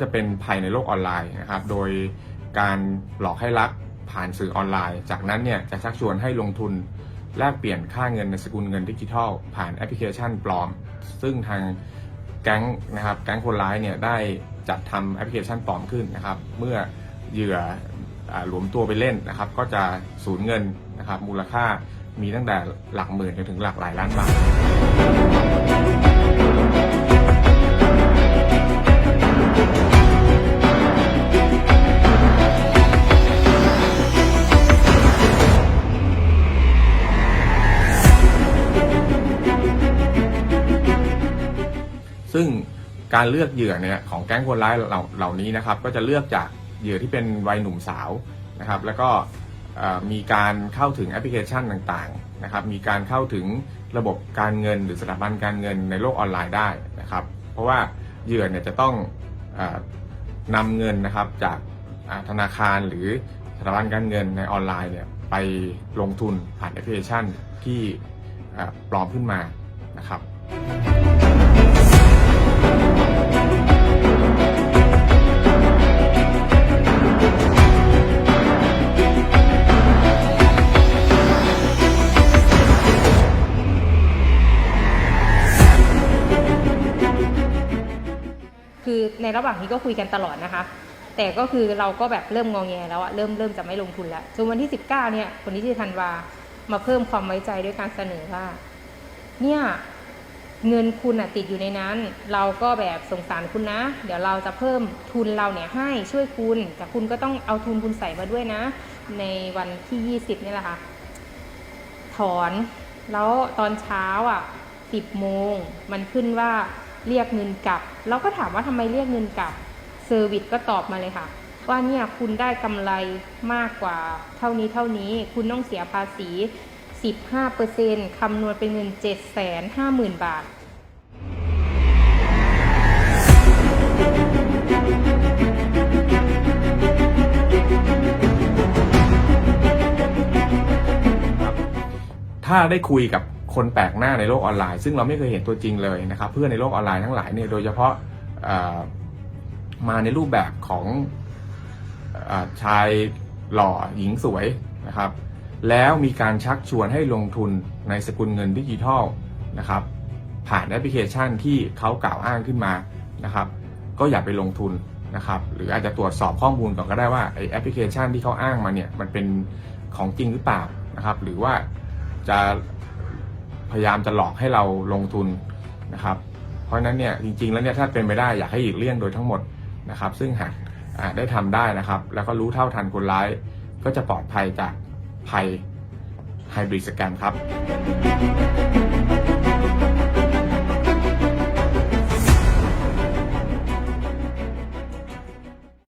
จะเป็นภัยในโลกออนไลน์นะครับ โดยการหลอกให้รักผ่านสื่อออนไลน์ จากนั้นเนี่ยจะชักชวนให้ลงทุนแลกเปลี่ยนค่าเงินในสกุลเงินดิจิทัล ผ่านแอปพลิเคชันปลอม ซึ่งทางแก๊งนะครับแก๊งคนร้ายเนี่ยได้จัดทำแอปพลิเคชันปลอมขึ้นนะครับ เมื่อเหยื่ออหลวมตัวไปเล่นนะครับ ก็จะสูญเงินนะครับ มูลค่ามีตั้งแต่หลักหมื่นจนถึงหลักหลายล้านบาท ซึ่งการเลือกเหยื่อเนี่ยของแก๊งคนร้ายเหล่าเหล่านี้นะครับ ก็จะเลือกจากเหยื่อที่เป็นวัยหนุ่มสาวนะครับ แล้วก็มีการเข้าถึงแอปพลิเคชันต่างๆนะครับ มีการเข้าถึงระบบการเงิน หรือสถาบันการเงินในโลกออนไลน์ได้นะครับ เพราะว่าเหยื่อเนี่ยจะต้องออนำเงินนะครับจากธนาคารหรือสถาบันการเงินในออนไลน์เนี่ยไปลงทุนผ่านแอปพลิเคชันที่ปลอมขึ้นมานะครับ ในระหว่างนี้ก็คุยกันตลอดนะคะ แต่ก็คือเราก็แบบเริ่มงองแงแล้วอะเริ่มเริ่มจะไม่ลงทุนแล้วจนวันที่ 19เนี่ยคนที่ชื่อธันวามาเพิ่มความไว้ใจด้วยการเสนอว่า เนี่ยเงินคุณอะติดอยู่ในนั้น เราก็แบบสงสารคุณนะ เดี๋ยวเราจะเพิ่มทุนเราเนี่ยให้ช่วยคุณ แต่คุณก็ต้องเอาทุนคุณใส่มาด้วยนะ ในวันที่ 20นี่แหละค่ะ ถอน แล้วตอนเช้าอะ10โมงมันขึ้นว่า เรียกเงินกลับ เราก็ถามว่าทำไมเรียกเงินกลับเซอร์วิสก็ตอบมาเลยค่ะ ว่าเนี่ยคุณได้กำไรมากกว่าเท่านี้เท่านี้คุณต้องเสียภาษี 15%คำนวณเป็นเงิน 750,000 บาทถ้าได้คุยกับ คนแปลกหน้าในโลกออนไลน์ ซึ่งเราไม่เคยเห็นตัวจริงเลยนะครับ เพื่อนในโลกออนไลน์ทั้งหลายเนี่ยโดยเฉพาะมาในรูปแบบของอชายหล่อหญิงสวยนะครับ แล้วมีการชักชวนให้ลงทุนในสกุลเงินดิจิทัลนะครับ ผ่านแอปพลิเคชันที่เขากล่าวอ้างขึ้นมานะครับ ก็อย่าไปลงทุนนะครับ หรืออาจจะตรวจสอบข้อมูลก่อนก็ได้ว่าไอแอปพลิเคชันที่เขาอ้างมาเนี่ยมันเป็นของจริงหรือเปล่านะครับ หรือว่าจะ พยายามจะหลอกให้เราลงทุนนะครับ เพราะฉะนั้นเนี่ยจริงๆแล้วเนี่ยถ้าเป็นไปได้อยากให้หลีกเลี่ยงโดยทั้งหมดนะครับ ซึ่งหากได้ทำได้นะครับ แล้วก็รู้เท่าทันคนร้าย ก็จะปลอดภัยจากภัยไฮบริดสแกมครับ